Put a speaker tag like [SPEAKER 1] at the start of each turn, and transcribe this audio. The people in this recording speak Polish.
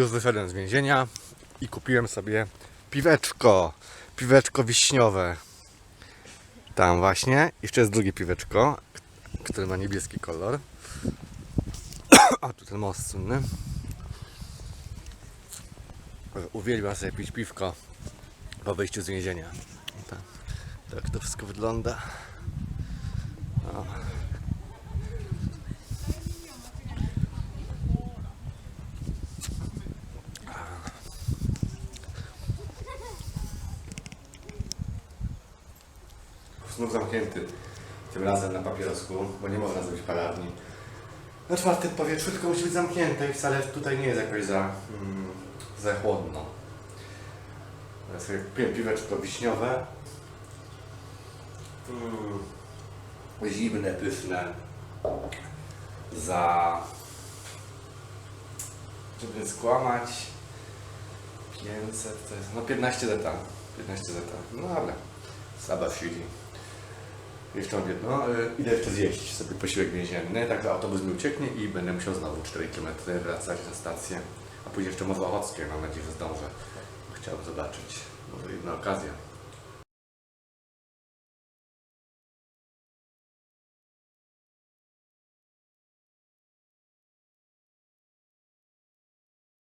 [SPEAKER 1] Już wyszedłem z więzienia i kupiłem sobie piweczko. Piweczko wiśniowe. Tam właśnie. Jeszcze jest drugie piweczko, które ma niebieski kolor. A tu ten most słynny. Uwielbiam sobie pić piwko po wyjściu z więzienia. Tak, tak to wszystko wygląda. Znów zamknięty. Tym razem na papierosku, bo nie można zrobić palarni. Na czwartym powietrzu tylko musi być zamknięte i wcale tutaj nie jest jakoś za, mm, za chłodno. Ja sobie kupiłem piweczko wiśniowe. Mm, zimne, pyszne. Za... Żeby skłamać... 500 to jest... No 15 zeta. 15 zeta. No ale... Saba chwili. Jeszcze mam jedno. y, Idę jeszcze zjeść sobie posiłek więzienny, tak że autobus mi ucieknie i będę musiał znowu 4 km wracać na stację. A później jeszcze Morze Ochockie, mam nadzieję, że zdążę. Chciałbym zobaczyć. Może jedna okazja.